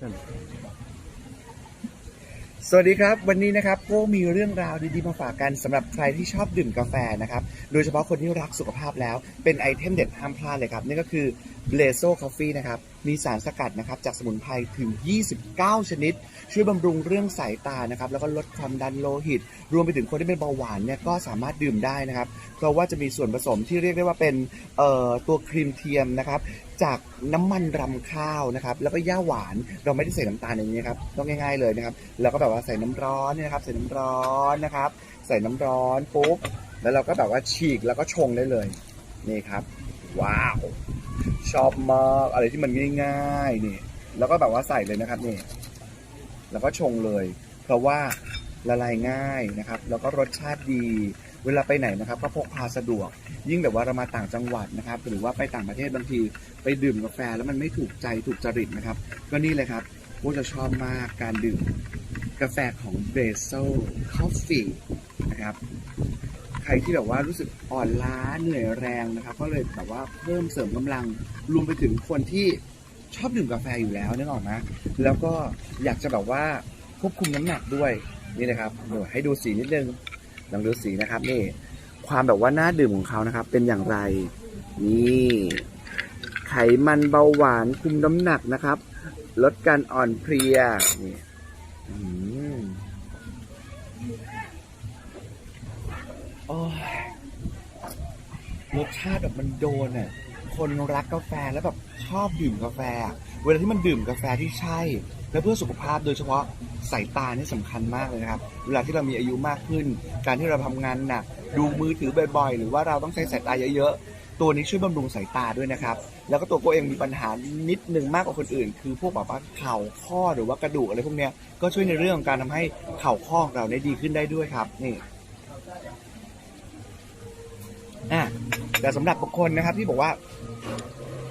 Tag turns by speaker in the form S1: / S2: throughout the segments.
S1: สวัสดีครับ วันนี้นะครับก็มีเรื่องราวดีๆมาฝากกันสำหรับใครที่ชอบดื่มกาแฟนะครับ โดยเฉพาะคนที่รักสุขภาพแล้วเป็นไอเทมเด็ดห้ามพลาดเลยครับ นี่ก็คือ b l a z o Coffee นะครับ มีสารสกัดนะครับจากสมุนไพรถึง 29 ชนิด ช่วยบำรุงเรื่องสายตานะครับ แล้วก็ลดความดันโลหิต รวมไปถึงคนที่เป็นเบาหวานเนี่ยก็สามารถดื่มได้นะครับ เพราะว่าจะมีส่วนผสมที่เรียกได้ว่าเป็นตัวครีมเทียมนะครับจากน้ำมันรำข้าวนะครับ แล้วก็ย่าหวานเราไม่ได้ใส่น้ำตาลในนี้ครับต้องง่าย ๆเลยนะครับแล้วก็แบบว่าใส่น้ำร้อนเนี่ยนะครับใส่น้ำร้อนนะครับ ใส่น้ำร้อนปุ๊บแล้วเราก็แบบว่าฉีกแล้วก็ชงได้เลยนี่ครับ ว้าว ชอบมากอะไรที่มันง่ายๆนี่แล้วก็แบบว่าใส่เลยนะครับนี่แล้วก็ชงเลย เพราะว่าละลายง่ายนะครับ แล้วก็รสชาติดี เวลาไปไหนนะครับ ก็พกพาสะดวก ยิ่งแบบว่าเรามาต่างจังหวัดนะครับ หรือว่าไปต่างประเทศบางที ไปดื่มกาแฟแล้วมันไม่ถูกใจถูกจริตนะครับ ก็นี่เลยครับพวกจะชอบมากการดื่มกาแฟของเบโซ Coffee นะครับ รที่แบบว่ารู้สึกอ่อนล้าเหนื่อยแรงนะครับ ก็เลยแบบว่าเพิ่มเสริมกำลังรวมไปถึงคนที่ชอบดื่มกาแฟอยู่แล้วนึกออกไหมแล้วก็อยากจะแบบว่าควบคุมน้ำหนักด้วยนี่นะครับเดี๋ยวให้ดูสีนิดนึงลองดูสีนะครับนี่ความแบบว่าน่าดื่มของเขานะครับ เป็นอย่างไรนี่ไขมันเบาหวานคุมน้ำหนักนะครับ ลดการอ่อนเพลียนี่อืมโอ้ย รสชาติแบบมันโดนอะคนรักกาแฟแล้วแบบชอบดื่มกาแฟ เวลาที่มันดื่มกาแฟที่ใช่ และเพื่อสุขภาพโดยเฉพาะสายตานี่สำคัญมากเลยนะครับ เวลาที่เรามีอายุมากขึ้น การที่เราทำงานหนักดูมือถือบ่อยๆ หรือว่าเราต้องใช้สายตาเยอะๆ ตัวนี้ช่วยบำรุงสายตาด้วยนะครับ แล้วก็ตัวโกเองมีปัญหานิดนึงมากกว่าคนอื่น คือพวกแบบว่าเข่าข้อหรือว่ากระดูกอะไรพวกเนี้ยก็ช่วยในเรื่องของการทำให้เข่าข้อของเราได้ดีขึ้นได้ด้วยครับนี่อะ แต่สำหรับบางคนนะครับที่บอกว่า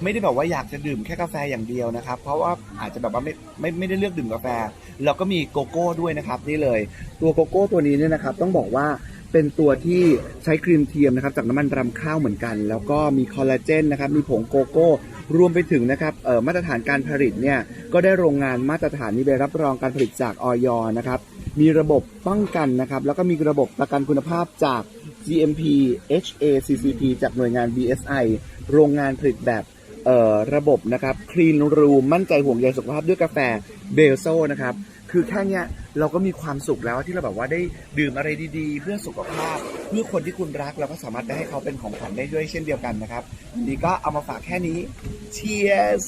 S1: ไม่ได้แบบว่าอยากจะดื่มแค่กาแฟอย่างเดียวนะครับ เพราะว่าอาจจะแบบว่าไม่ไม่ไม่ได้เลือกดื่มกาแฟ เราก็มีโกโก้ด้วยนะครับนี่เลย ตัวโกโก้ตัวนี้เนี่ยนะครับ ต้องบอกว่าเป็นตัวที่ใช้ครีมเทียมนะครับจากน้ำมันรำข้าวเหมือนกัน แล้วก็มีคอลลาเจนนะครับมีผงโกโก้ รวมไปถึงนะครับมาตรฐานการผลิตเนี่ยก็ได้โรงงานมาตรฐานมีใบรับรองการผลิตจากออยนะครับมีระบบป้องกันนะครับแล้วก็มีระบบประกันคุณภาพจาก GMP HACCP จากหน่วยงาน BSI โรงงานผลิตแบบระบบนะครับ Clean Room มั่นใจห่วงใยสุขภาพด้วยกาแฟเบลโซนะครับ คือแค่เนี้ยเราก็มีความสุขแล้วที่เราแบบว่าได้ดื่มอะไรดีๆ เพื่อสุขภาพ เพื่อคนที่คุณรักเราก็สามารถได้ให้เขาเป็นของขวัญได้ด้วยเช่นเดียวกันนะครับวันนี้ก็เอามาฝากแค่นี้ Cheers